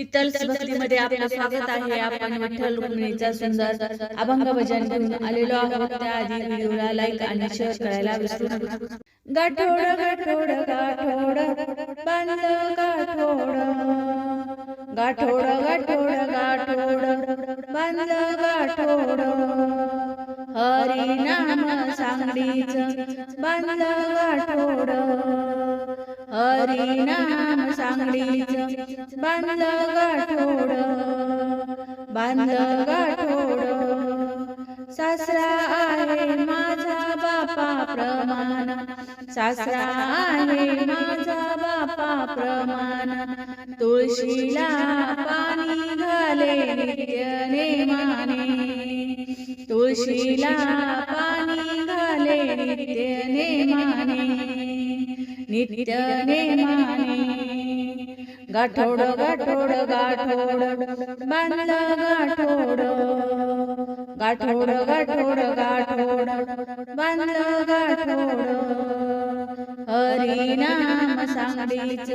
विठ्ठल भक्तीमध्ये आपलं स्वागत आहे. आपण विठ्ठल रुक्मिणीचा सुंदर अभंग भजन घेऊन आलेलो आहोत. त्याआधी व्हिडिओला लाईक आणि शेअर करायला विसरू नका. गाठोड गाठोड गाठोड बांध गाठोड. गाठोड गाठोड गाठोड बांध गाठोड. हरी नाम सांगडीच बांध गाठोड. हरी नाम सांगडीच बांध गाठोड बांध गाठोड सासरा आहे माझा बापा प्रमाण सासरा आहे माझा बापा प्रमाण. तुळशीला पाणी घाले नित्य नेमाने तुळशीला नित्य नेमाने गाठोड गाठोड गाठोड बांधल गाठोड गाठोड गाठोड गाठोड बांधल गाठोड हरी नाम सांगलीच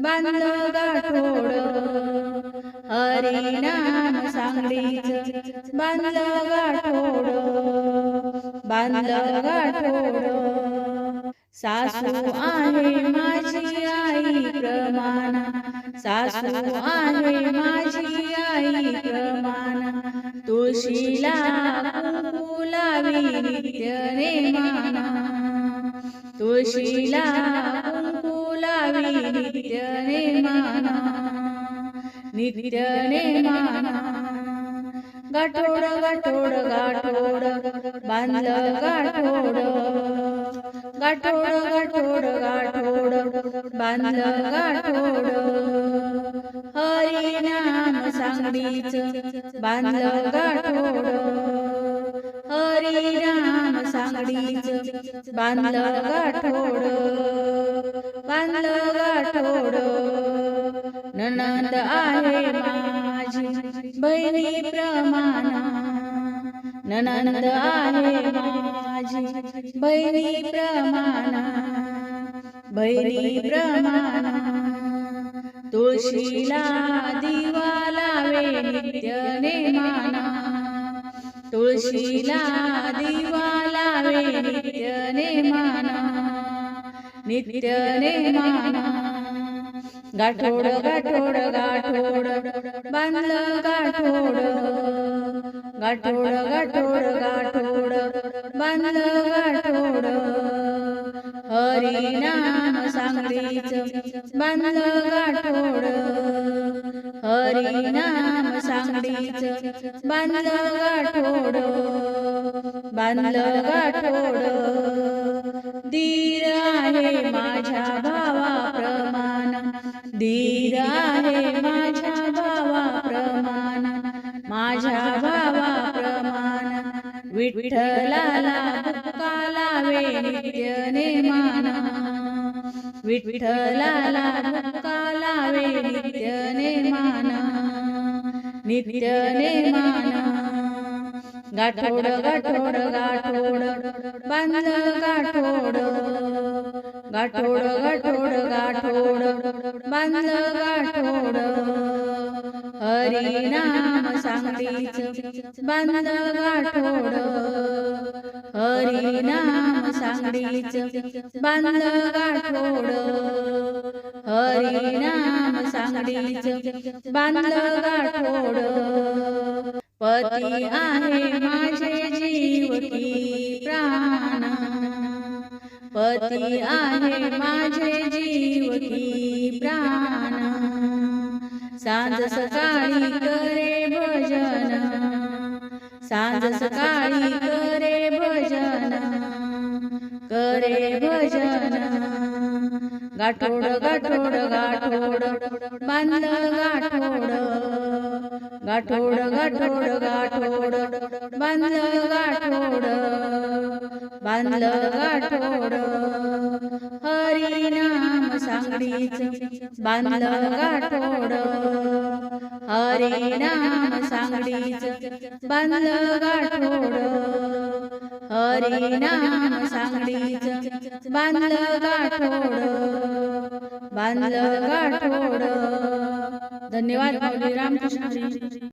बांधल गाठोड हरी नाम सांगलीच बांधल गाठोड बांधल गाठोड सासू आहे माझी आई प्रमाणा. सासू आहे माझी आई प्रमाणा. तुळशीला कुंकुलावी नित्य नेमाना तुळशीला कुंकुलावी नित्य नेमाना नित्य नेमाना गाठोड गाठोड गाठोड. बांधलं गाठोड. गाठोड गाठोड गाठोड बांधलं गाठोड हरी नाम सांगडीच बांधलं गाठोड हरी नाम सांगडीच बांधलं गाठोड बांधलं गाठोड ननंद आहे माझी बहिणी प्रमाण ननंद आहे माझी बहिणी बैरी बहिणी तुळशीला दिवा लावे नित्य नेमाना तुळशीला दिवा लावे नित्य नेमाना नित्य नेमाना गाठोड गाठोड गाठोड बांधलं गाठोड. गाठोड गाठोड गाठोड बांधलं गाठोड. हरी नाम सांगडीच बांधलं गाठोड. हरी नाम सांगडीच बांधलं गाठोड. बांधलं गाठोड. दीर आहे माझ्या भावा प्रमाण विठ्ठलाला बुक्का लावे नित्य नेमाना विठ्ठलाला बुक्का लावे नित्य नेमाना नित्य नेमाना गाठोड गाठोड गाठोड बांधल गाठोड. गाठोड गाठोड गाठोड बांधल गाठोड. हरी नाम सांगडीच बांधलं गाठोड. हरी नाम सांगडीच बांधलं गाठोड. हरी नाम सांगडीच बांधलं गाठोड. पती आहे माझे जीव की प्राण. पती आहे माझे जीव की प्राण. सांज सकाळी करे भजन. सांज सकाळी करे भजन. करे भजन. गाठोड गाठोड गाठोड. बांधलं गाठोड. गाठोड गाठोड गाठोड. बांधलं गाठोड. बांधलं गाठोड. सांगडीच बांधलं गाठोड हरे नाम सांगडीच बांधलं गाठोड हरे नाम सांगडीच बांधलं गाठोड बांधलं गाठोड धन्यवाद रामकृष्ण